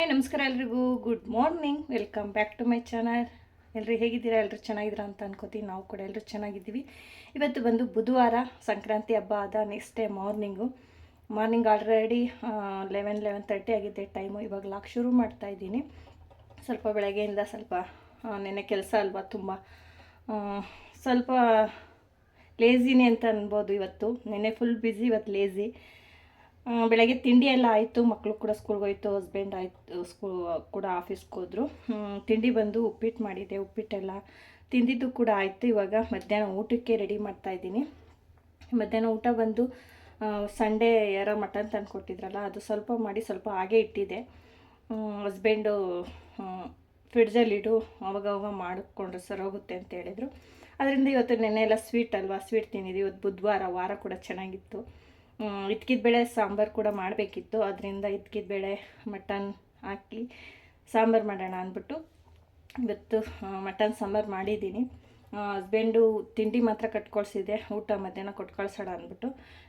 ನಮಸ್ಕಾರ ಎಲ್ರಿಗೂ. Good morning welcome back to my channel ಎಲ್ಲರೂ ಹೇಗಿದ್ದೀರಾ? ಎಲ್ಲರೂ ಚೆನ್ನಾಗಿದ್ದೀರಾ ಅಂತ ಅನ್ಕೋತೀವಿ ನಾವು ಕೂಡ ಎಲ್ಲರೂ ಚೆನ್ನಾಗಿದ್ದೀವಿ. ಇವತ್ತು ಬಂದು ಬುಧವಾರ ಸಂಕ್ರಾಂತಿ ಹಬ್ಬ ಆದ next day morning morning already eleven eleven thirty ಆಗಿದೆ ಟೈಮು ಇವಾಗ ಲಾಕ್ ಶುರು ಮಾಡ್ತಾ ಇದ್ದೀನಿ. ಸ್ವಲ್ಪ ಬೆಳಗ್ಗೆಯಿಂದ ಸ್ವಲ್ಪ ನೆನ್ನೆ ಕೆಲಸ ಅಲ್ವಾ ತುಂಬ ಸ್ವಲ್ಪ ಲೇಝಿನೇ ಅಂತ ಅನ್ಬೋದು ಇವತ್ತು. ನೆನ್ನೆ ಫುಲ್ ಬ್ಯುಸಿ ಇವತ್ತು ಆ, ಬೆಳಗ್ಗೆ ತಿಂಡಿ ಎಲ್ಲ ಆಯಿತು ಮಕ್ಕಳು ಕೂಡ ಸ್ಕೂಲ್ಗೆ ಹೋಯ್ತು ಹಸ್ಬೆಂಡ್ ಆಯಿತು ಸ್ಕೂ ಕೂಡ ಆಫೀಸ್ಗೆ ಹೋದರು. ತಿಂಡಿ ಬಂದು ಉಪ್ಪಿಟ್ಟು ಮಾಡಿದ್ದೆ ಉಪ್ಪಿಟ್ಟೆಲ್ಲ ತಿಂದಿದ್ದು ಕೂಡ ಆಯಿತು. ಇವಾಗ ಮಧ್ಯಾಹ್ನ ಊಟಕ್ಕೆ ರೆಡಿ ಮಾಡ್ತಾ ಇದ್ದೀನಿ. ಮಧ್ಯಾಹ್ನ ಊಟ ಬಂದು ಸಂಡೇ ಯಾರೋ ಮಟನ್ ತಂದು ಕೊಟ್ಟಿದ್ರಲ್ಲ, ಅದು ಸ್ವಲ್ಪ ಮಾಡಿ ಸ್ವಲ್ಪ ಹಾಗೆ ಇಟ್ಟಿದ್ದೆ. ಹಸ್ಬೆಂಡು ಫ್ರಿಡ್ಜಲ್ಲಿಡು ಅವಾಗ ಅವಾಗ ಮಾಡಿಕೊಂಡ್ರೆ ಸರೋಗುತ್ತೆ ಅಂತ ಹೇಳಿದರು. ಅದರಿಂದ ಇವತ್ತು ನೆನ್ನೆ ಎಲ್ಲ ಸ್ವೀಟ್ ಅಲ್ವಾ ಸ್ವೀಟ್ ತಿಂದಿದ್ವಿ. ಇವತ್ತು ಬುಧವಾರ, ವಾರ ಕೂಡ ಚೆನ್ನಾಗಿತ್ತು. ಇದ್ಕಿದ ಬೇಳೆ ಸಾಂಬಾರು ಕೂಡ ಮಾಡಬೇಕಿತ್ತು. ಅದರಿಂದ ಇದ್ಕಿದ ಬೇಳೆ ಮಟನ್ ಹಾಕಿ ಸಾಂಬಾರು ಮಾಡೋಣ ಅಂದ್ಬಿಟ್ಟು ಇವತ್ತು ಮಟನ್ ಸಾಂಬಾರು ಮಾಡಿದ್ದೀನಿ. ಹಸ್ಬೆಂಡು ತಿಂಡಿ ಮಾತ್ರ ಕಟ್ಕೊಳ್ಸಿದೆ. ಊಟ ಮಧ್ಯಾಹ್ನ ಕೊಟ್ಟು ಕಳ್ಸೋಣ ಅಂದ್ಬಿಟ್ಟು.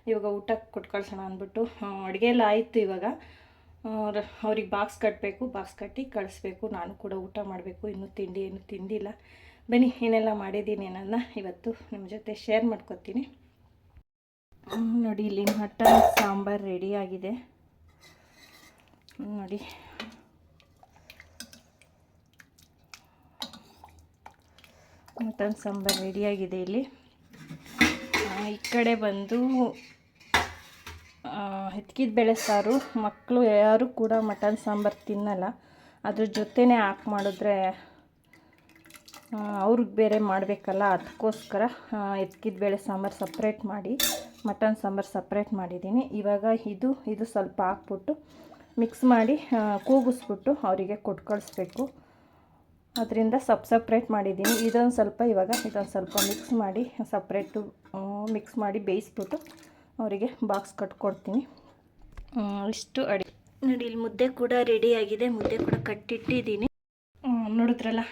ಇವಾಗ ಊಟ ಕೊಟ್ಟು ಕಳ್ಸೋಣ ಅಂದ್ಬಿಟ್ಟು ಅಡುಗೆ ಎಲ್ಲ ಆಯಿತು ಇವಾಗ. ಅವ್ರಿಗೆ ಬಾಕ್ಸ್ ಕಟ್ಟಬೇಕು ಬಾಕ್ಸ್ ಕಟ್ಟಿ ಕಳಿಸ್ಬೇಕು. ನಾನು ಕೂಡ ಊಟ ಮಾಡಬೇಕು. ಇನ್ನೂ ತಿಂಡಿ ಏನು ತಿಂದಿಲ್ಲ. ಬನ್ನಿ, ಏನೆಲ್ಲ ಮಾಡಿದ್ದೀನಿ ಏನನ್ನ ಇವತ್ತು ನಿಮ್ಮ ಜೊತೆ ಶೇರ್ ಮಾಡ್ಕೊತೀನಿ. ನೋಡಿ, ಇಲ್ಲಿ ಮಟನ್ ಸಾಂಬಾರು ರೆಡಿಯಾಗಿದೆ ನೋಡಿ. ಮಟನ್ ಸಾಂಬಾರು ರೆಡಿಯಾಗಿದೆ ಇಲ್ಲಿ. ಈ ಕಡೆ ಬಂದು ಹೆತ್ಕಿದ ಬೇಳೆ ಸಾರು. ಮಕ್ಕಳು ಯಾರು ಕೂಡ ಮಟನ್ ಸಾಂಬಾರು ತಿನ್ನಲ್ಲ. ಅದ್ರ ಜೊತೆನೇ ಹಾಕಿ ಮಾಡಿದ್ರೆ ಅವ್ರಿಗೆ ಬೇರೆ ಮಾಡಬೇಕಲ್ಲ ಅದಕ್ಕೋಸ್ಕರ ಎತ್ಕಿದ ಬೇಳೆ ಸಾಂಬಾರು ಸಪ್ರೇಟ್ ಮಾಡಿ. ಮಟನ್ ಸಾಂಬಾರು ಸಪ್ರೇಟ್ ಮಾಡಿದ್ದೀನಿ. ಇವಾಗ ಇದು ಇದು ಸ್ವಲ್ಪ ಹಾಕ್ಬಿಟ್ಟು ಮಿಕ್ಸ್ ಮಾಡಿ ಕೂಗಿಸ್ಬಿಟ್ಟು ಅವರಿಗೆ ಕೊಟ್ಟು ಕಳಿಸ್ಬೇಕು ಅದರಿಂದ ಸಪ್ ಸಪ್ರೇಟ್ ಮಾಡಿದ್ದೀನಿ. ಇದೊಂದು ಸ್ವಲ್ಪ ಇವಾಗ ಇದೊಂದು ಸ್ವಲ್ಪ ಮಿಕ್ಸ್ ಮಾಡಿ, ಸಪ್ರೇಟು ಮಿಕ್ಸ್ ಮಾಡಿ ಬೇಯಿಸ್ಬಿಟ್ಟು ಅವರಿಗೆ ಬಾಕ್ಸ್ ಕಟ್ಕೊಡ್ತೀನಿ. ಇಷ್ಟು ಅಡಿ ನೋಡಿ ಇಲ್ಲಿ ಮುದ್ದೆ ಕೂಡ ರೆಡಿಯಾಗಿದೆ ಮುದ್ದೆ ಕೂಡ ಕಟ್ಟಿಟ್ಟಿದ್ದೀನಿ. ನೋಡಿದ್ರಲ್ಲ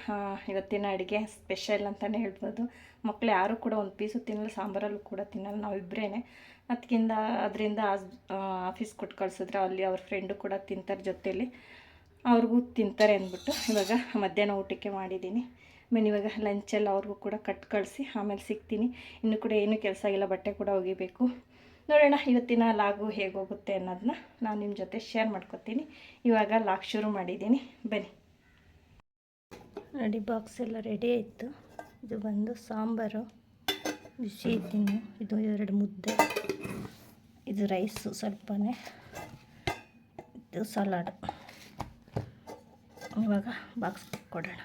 ಇವತ್ತಿನ ಅಡುಗೆ ಸ್ಪೆಷಲ್ ಅಂತಲೇ ಹೇಳ್ಬೋದು. ಮಕ್ಕಳು ಯಾರೂ ಕೂಡ ಒಂದು ಪೀಸು ತಿನ್ನಲ್ಲ, ಸಾಂಬಾರಲ್ಲೂ ಕೂಡ ತಿನ್ನಲ್ಲ ನಾವಿಬ್ಬರೇ ಅದಕ್ಕಿಂತ ಅದರಿಂದ ಆಫೀಸ್ ಕೊಟ್ಟು ಕಳ್ಸಿದ್ರೆ ಅಲ್ಲಿ ಅವ್ರ ಫ್ರೆಂಡು ಕೂಡ ತಿಂತಾರೆ ಜೊತೆಯಲ್ಲಿ ಅವ್ರಿಗೂ ತಿಂತಾರೆ ಅಂದ್ಬಿಟ್ಟು ಇವಾಗ ಮಧ್ಯಾಹ್ನ ಊಟಕ್ಕೆ ಮಾಡಿದ್ದೀನಿ ಆಮೇಲೆ ಇವಾಗ ಲಂಚೆಲ್ಲ ಅವ್ರಿಗೂ ಕೂಡ ಕಟ್ ಕಳಿಸಿ ಆಮೇಲೆ ಸಿಗ್ತೀನಿ. ಇನ್ನೂ ಕೂಡ ಏನೂ ಕೆಲಸ ಆಗಿಲ್ಲ ಬಟ್ಟೆ ಕೂಡ ಒಗಿಬೇಕು. ನೋಡೋಣ ಇವತ್ತಿನ ಲಾಗು ಹೇಗೋಗುತ್ತೆ ಅನ್ನೋದನ್ನ ನಾನು ನಿಮ್ಮ ಜೊತೆ ಶೇರ್ ಮಾಡ್ಕೊತೀನಿ. ಇವಾಗ ಲಾಗ್ ಶುರು ಮಾಡಿದ್ದೀನಿ ಬನ್ನಿ. ರೆಡಿ ಬಾಕ್ಸ್ ಎಲ್ಲ ರೆಡಿ ಆಯಿತು. ಇದು ಬಂದು ಸಾಂಬಾರು, ಬಿಸಿ ಇದ್ದೀನಿ. ಇದು ಎರಡು ಮುದ್ದೆ, ಇದು ರೈಸು ಸ್ವಲ್ಪನೇ, ಇದು ಸಲಾಡ್ ಇವಾಗ ಬಾಕ್ಸ್ ಕೊಡೋಣ.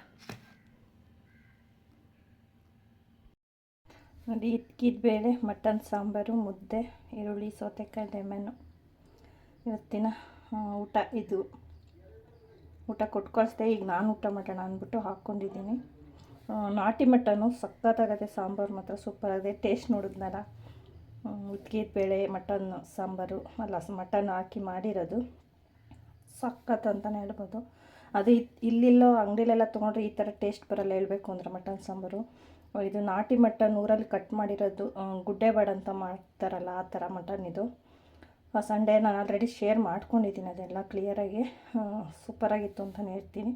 ನೋಡಿ ಇದ್ಕಿದ ಬೇಳೆ ಮಟನ್ ಸಾಂಬಾರು, ಮುದ್ದೆ, ಈರುಳ್ಳಿ, ಸೌತೆಕಾಯಿ ಲೆಮನ್ನು ಇವತ್ತಿನ ಊಟ ಇದು. ಊಟ ಕೊಟ್ಟು ಕಳಿಸ್ದೆ ಈಗ ನಾನು ಊಟ ಮಾಡೋಣ ಅಂದ್ಬಿಟ್ಟು ಹಾಕ್ಕೊಂಡಿದ್ದೀನಿ. ನಾಟಿ ಮಟನು ಸಖತ್ತಾಗತ್ತೆ, ಸಾಂಬಾರು ಮಾತ್ರ ಸೂಪರ್ ಆಗಿದೆ ಟೇಸ್ಟ್ ನೋಡಿದ್ನಲ್ಲ. ಉದ್ಗಿದ ಬೇಳೆ, ಮಟನ್, ಸಾಂಬಾರು, ಅಲ್ಲ ಮಟನ್ ಹಾಕಿ ಮಾಡಿರೋದು. ಸಖತ್ ಅಂತಲೇ ಹೇಳ್ಬೋದು. ಅದು ಇಲ್ಲಿಲ್ಲೋ ಅಂಗಡಿಲೆಲ್ಲ ತೊಗೊಂಡ್ರೆ ಈ ಥರ ಟೇಸ್ಟ್ ಬರಲ್ಲ ಹೇಳಬೇಕು ಅಂದರೆ ಮಟನ್, ಸಾಂಬಾರು. ಇದು ನಾಟಿ ಮಟನ್ ಊರಲ್ಲಿ ಕಟ್ ಮಾಡಿರೋದು ಗುಡ್ಡೆ ಬಾಡ್ ಅಂತ ಮಾಡ್ತಾರಲ್ಲ, ಆ ಥರ ಮಟನ್ ಇದು. ಸಂಡೇ ನಾನು ಆಲ್ರೆಡಿ ಶೇರ್ ಮಾಡ್ಕೊಂಡಿದ್ದೀನಿ ಅದೆಲ್ಲ ಕ್ಲಿಯರಾಗಿ ಸೂಪರಾಗಿತ್ತು ಅಂತಲೇ ಹೇಳ್ತೀನಿ.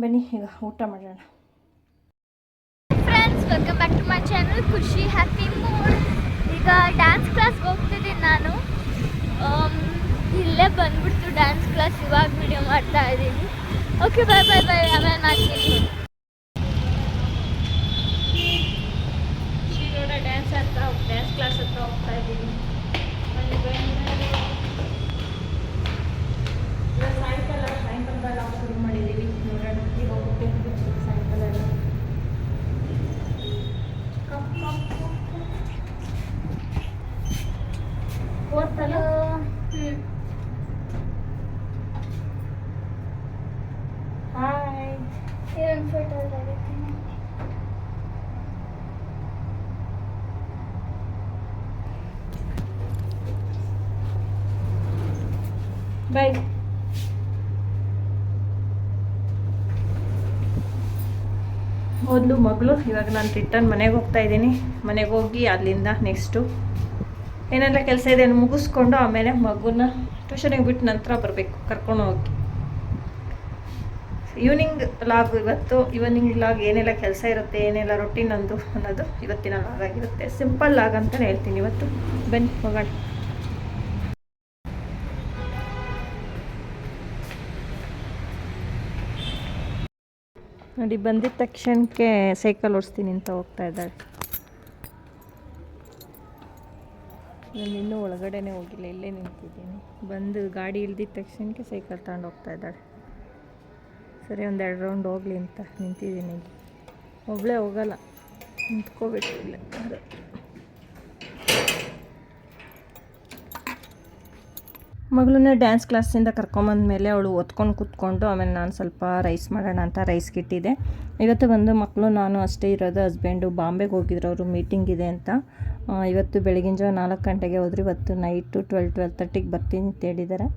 ಬನ್ನಿ ಈಗ ಊಟ ಮಾಡೋಣ. Friends welcome back to my channel ಖುಷಿ ಹ್ಯಾಪಿ ಮೂಡ್ ಈಗ ಡ್ಯಾನ್ಸ್ ಕ್ಲಾಸ್ಗೆ ಹೋಗ್ತಿದ್ದೀನಿ ನಾನು. ಆಮ್, ಇಲ್ಲೇ ಬಂದ್ಬಿಡ್ತು ಡ್ಯಾನ್ಸ್ ಕ್ಲಾಸ್ ಇವಾಗ ವಿಡಿಯೋ ಮಾಡ್ತಾ ಇದ್ದೀನಿ. ಓಕೆ ಬಾಯ್ ಬಾಯ್ ಬಾಯ್ ಆಮೇಲೆ ಮಾಡ್ತೀನಿ ಶ್ರೀಗೌಡ ಡ್ಯಾನ್ಸ್ ಹತ್ರ ಡ್ಯಾನ್ಸ್ ಕ್ಲಾಸ್ ಹತ್ರ ಹೋಗ್ತಾ ಇದ್ದೀನಿ ಸಾಯಂಕಾಲ ಸಾಯಂಕಾಲದಲ್ಲಿ ನಾವು ಶುರು ಮಾಡಿದ್ದೀವಿ ನೋಡೋಣ ಈಗ ಹೋಗ್ಬೇಕು ಸಾಯಂಕಾಲ ಎಲ್ಲ. Cup cup cup cup. Hi. Photo bye ಮೊದಲು ಮಗಳು ಇವಾಗ ನಾನು ರಿಟರ್ನ್ ಮನೆಗೆ ಹೋಗ್ತಾ ಇದ್ದೀನಿ. ಮನೆಗೆ ಹೋಗಿ ಅಲ್ಲಿಂದ ನೆಕ್ಸ್ಟು ಏನೆಲ್ಲ ಕೆಲಸ ಇದೆ ಮುಗಿಸ್ಕೊಂಡು ಆಮೇಲೆ ಮಗುನ ಟ್ಯೂಷನಿಗೆ ಬಿಟ್ಟು ನಂತರ ಬರಬೇಕು, ಕರ್ಕೊಂಡು ಹೋಗಿ. ಈವ್ನಿಂಗ್ ಲಾಗ್ ಇವತ್ತು ಈವ್ನಿಂಗ್ ಲಾಗ್ ಏನೆಲ್ಲ ಕೆಲಸ ಇರುತ್ತೆ, ಏನೆಲ್ಲ ರೊಟೀನ್ ಅಂದು ಅನ್ನೋದು ಇವತ್ತಿನ ಲಾಗ್ ಆಗಿರುತ್ತೆ. ಸಿಂಪಲ್ ಲಾಗ್ ಅಂತಲೇ ಹೇಳ್ತೀನಿ ಇವತ್ತು. ಬನ್ನಿ, ಹೋಗೋಣ. ನೋಡಿ ಬಂದಿದ್ದ ತಕ್ಷಣಕ್ಕೆ ಸೈಕಲ್ ಓಡಿಸ್ತೀನಿ ಅಂತ ಹೋಗ್ತಾ ಇದ್ದಾಳೆ ನಾನು ಇನ್ನೂ ಒಳಗಡೆನೇ ಹೋಗಿಲ್ಲ, ಇಲ್ಲೇ ನಿಂತಿದ್ದೀನಿ. ಬಂದು ಗಾಡಿ ಇಳ್ದಿದ್ದ ತಕ್ಷಣಕ್ಕೆ ಸೈಕಲ್ ತಗೊಂಡು ಹೋಗ್ತಾ ಇದ್ದಾಳೆ. ಸರಿ, ಒಂದು ಎರಡು ರೌಂಡ್ ಹೋಗಲಿ ಅಂತ ನಿಂತಿದ್ದೀನಿ. ಒಬ್ಬಳೇ ಹೋಗಲ್ಲ ನಿಂತ್ಕೋಬೇಕು ಇಲ್ಲ ಮಗಳನ್ನ ಡ್ಯಾನ್ಸ್ ಕ್ಲಾಸಿಂದ ಕರ್ಕೊಂಬಂದ್ಮೇಲೆ ಅವಳು ಒತ್ಕೊಂಡು ಕೂತ್ಕೊಂಡು ಆಮೇಲೆ ನಾನು ಸ್ವಲ್ಪ ರೈಸ್ ಮಾಡೋಣ ಅಂತ ರೈಸ್ ಇಟ್ಟಿದ್ದೆ ಇವತ್ತು ಬಂದು ಮಕ್ಕಳು ನಾನು ಅಷ್ಟೇ ಇರೋದು ಹಸ್ಬೆಂಡು ಬಾಂಬೆಗೆ ಹೋಗಿದ್ರು, ಅವರು ಮೀಟಿಂಗ್ ಇದೆ ಅಂತ. ಇವತ್ತು ಬೆಳಗಿನ ಜಾವ ನಾಲ್ಕು ಗಂಟೆಗೆ ಹೋದ್ರೆ, ಇವತ್ತು ನೈಟು ಟ್ವೆಲ್ ಟ್ವೆಲ್ ತರ್ಟಿಗೆ ಬರ್ತೀನಿ ಅಂತ ಹೇಳಿದ್ದಾರೆ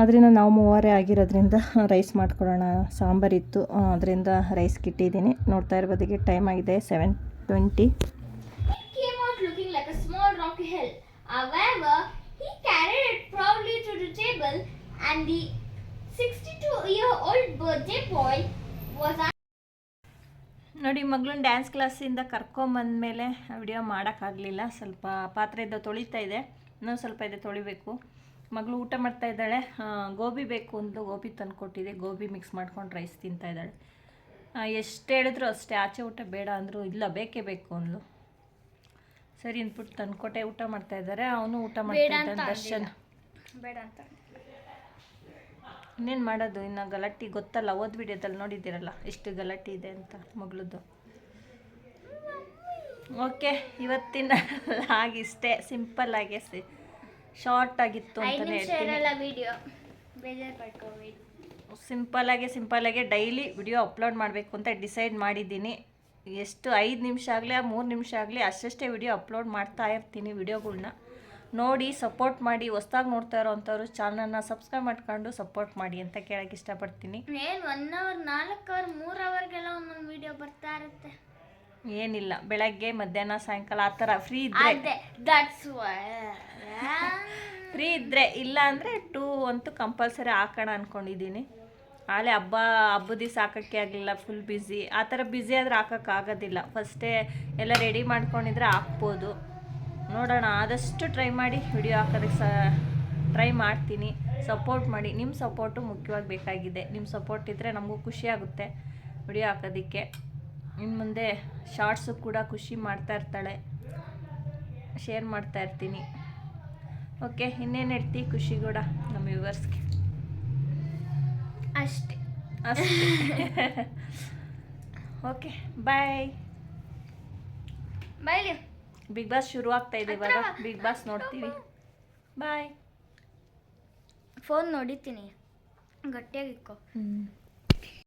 ಅದರಿಂದ ನಾವು ಮೂವರೇ ಆಗಿರೋದ್ರಿಂದ ರೈಸ್ ಮಾಡ್ಕೊಳ್ಳೋಣ ಸಾಂಬಾರಿತ್ತು ಅದರಿಂದ ರೈಸ್ ಇಟ್ಟಿದ್ದೀನಿ ನೋಡ್ತಾ ಇರೋದಕ್ಕೆ ಟೈಮ್ ಆಗಿದೆ seven twenty and the 62 year old birthday boy was ನೋಡಿ ಮಗಳನ್ನ ಡ್ಯಾನ್ಸ್ ಕ್ಲಾಸಿಂದ ಕರ್ಕೊಂಬಂದಮೇಲೆ ವಿಡಿಯೋ ಮಾಡೋಕ್ಕಾಗಲಿಲ್ಲ ಸ್ವಲ್ಪ ಪಾತ್ರೆ ಇದ್ದ ತೊಳಿತಾ ಇದೆ. ಇನ್ನೂ ಸ್ವಲ್ಪ ಇದೆ ತೊಳಿಬೇಕು. ಮಗಳು ಊಟ ಮಾಡ್ತಾ ಇದ್ದಾಳೆ. ಗೋಬಿ ಬೇಕು ಒಂದು ಗೋಬಿ ತಂದುಕೊಟ್ಟಿದೆ ಗೋಬಿ ಮಿಕ್ಸ್ ಮಾಡ್ಕೊಂಡು ರೈಸ್ ತಿಂತಾ ಇದ್ದಾಳೆ. ಎಷ್ಟು ಹೇಳಿದ್ರು ಅಷ್ಟೇ ಆಚೆ ಊಟ ಬೇಡ ಅಂದರು ಇಲ್ಲ ಬೇಕೇ ಬೇಕು ಅಂದ್ಲು. ಸರಿ ಅಂದ್ಬಿಟ್ಟು ತಂದ್ಕೊಟ್ಟೆ. ಊಟ ಮಾಡ್ತಾ ಇದ್ದಾರೆ. ಅವನು ಊಟ ಮಾಡ್ತಾ ಇದ್ದಾನೆ ದರ್ಶನ್. ಬೇಡ ಅಂತ ಇನ್ನೇನು ಮಾಡೋದು? ಇನ್ನು ಗಲಾಟೆ ಗೊತ್ತಲ್ಲ ಓದ್ ವಿಡಿಯೋದಲ್ಲಿ ನೋಡಿದ್ದೀರಲ್ಲ ಎಷ್ಟು ಗಲಾಟೆ ಇದೆ ಅಂತ ಮಗಳದ್ದು. ಓಕೆ ಇವತ್ತಿನ ಆಗಿಷ್ಟೇ ಸಿಂಪಲ್ ಆಗಿ ಶಾರ್ಟ್ ಆಗಿತ್ತು ಅಂತಲೇ ಸಿಂಪಲ್ ಹೇಳ್ತೀನಿ. ಸಿಂಪಲ್ಲಾಗಿ ಸಿಂಪಲ್ಲಾಗಿ ಡೈಲಿ ವಿಡಿಯೋ ಅಪ್ಲೋಡ್ ಮಾಡಬೇಕು ಅಂತ ಡಿಸೈಡ್ ಮಾಡಿದ್ದೀನಿ. ಎಷ್ಟು ಐದು ನಿಮಿಷ ಆಗಲಿ ಮೂರು ನಿಮಿಷ ಆಗಲಿ ಅಷ್ಟಷ್ಟೇ ವಿಡಿಯೋ ಅಪ್ಲೋಡ್ ಮಾಡ್ತಾ ಇರ್ತೀನಿ ವಿಡಿಯೋಗಳ್ನ ನೋಡಿ ಸಪೋರ್ಟ್ ಮಾಡಿ ಹೊಸ್ದಾಗಿ ನೋಡ್ತಾ ಇರೋವಂಥವ್ರು ಚಾನಲ್ನ ಸಬ್ಸ್ಕ್ರೈಬ್ ಮಾಡ್ಕೊಂಡು ಸಪೋರ್ಟ್ ಮಾಡಿ ಅಂತ ಕೇಳಕ್ಕೆ ಇಷ್ಟಪಡ್ತೀನಿ. ಏನು ಒನ್ ಅವರ್ ನಾಲ್ಕು ಅವರ್ ಮೂರು ಅವರ್ಗೆಲ್ಲ ಒಂದೊಂದು ವಿಡಿಯೋ ಬರ್ತಾ ಇರುತ್ತೆ. ಏನಿಲ್ಲ ಬೆಳಗ್ಗೆ ಮಧ್ಯಾಹ್ನ ಸಾಯಂಕಾಲ ಆ ಥರ ಫ್ರೀ ಇದ್ದರೆ ಅದೇ ದಟ್ಸ್ ಫ್ರೀ ಇದ್ದರೆ ಇಲ್ಲ ಅಂದರೆ ಟೂ ಅಂತೂ ಕಂಪಲ್ಸರಿ ಹಾಕೋಣ ಅಂದ್ಕೊಂಡಿದ್ದೀನಿ ಆಲೆ ಹಬ್ಬ ಹಬ್ಬದ ದಿವಸ ಹಾಕೋಕ್ಕೆ ಆಗಲಿಲ್ಲ ಫುಲ್ ಬ್ಯುಸಿ ಆ ಥರ ಬ್ಯುಸಿ ಆದರೆ ಹಾಕೋಕ್ಕಾಗೋದಿಲ್ಲ ಫಸ್ಟೇ ಎಲ್ಲ ರೆಡಿ ಮಾಡ್ಕೊಂಡಿದ್ರೆ ಹಾಕ್ಬೋದು. ನೋಡೋಣ ಆದಷ್ಟು ಟ್ರೈ ಮಾಡಿ ವಿಡಿಯೋ ಹಾಕೋದಕ್ಕೆ ಸ ಟ್ರೈ ಮಾಡ್ತೀನಿ. ಸಪೋರ್ಟ್ ಮಾಡಿ. ನಿಮ್ಮ ಸಪೋರ್ಟು ಮುಖ್ಯವಾಗಿ ಬೇಕಾಗಿದೆ. ನಿಮ್ಮ ಸಪೋರ್ಟ್ ಇದ್ದರೆ ನಮಗೂ ಖುಷಿ ಆಗುತ್ತೆ ವಿಡಿಯೋ ಹಾಕೋದಕ್ಕೆ. ಇನ್ನು ಮುಂದೆ ಶಾರ್ಟ್ಸು ಕೂಡ ಖುಷಿ ಮಾಡ್ತಾ ಇರ್ತಾಳೆ. ಶೇರ್ ಮಾಡ್ತಾ ಇರ್ತೀನಿ. ಓಕೆ ಇನ್ನೇನು ಹೇಳ್ತಿ ಖುಷಿ ಕೂಡ ನಮ್ಮ ವ್ಯೂವರ್ಸ್ಗೆ ಅಷ್ಟೇ. ಅಷ್ಟೇ. ಓಕೆ ಬಾಯ್ ಬೈಲಿ ಬಿಗ್ ಬಾಸ್ ಶುರು ಆಗ್ತಾ ಇದೆ ಇವಾಗ. ಬಿಗ್ ಬಾಸ್ ನೋಡ್ತೀವಿ. ಬಾಯ್ ಫೋನ್ ನೋಡಿತೀನಿ ಗಟ್ಟಿಯಾಗಿ ಇಕ್ಕೋ ಹ್ಞೂ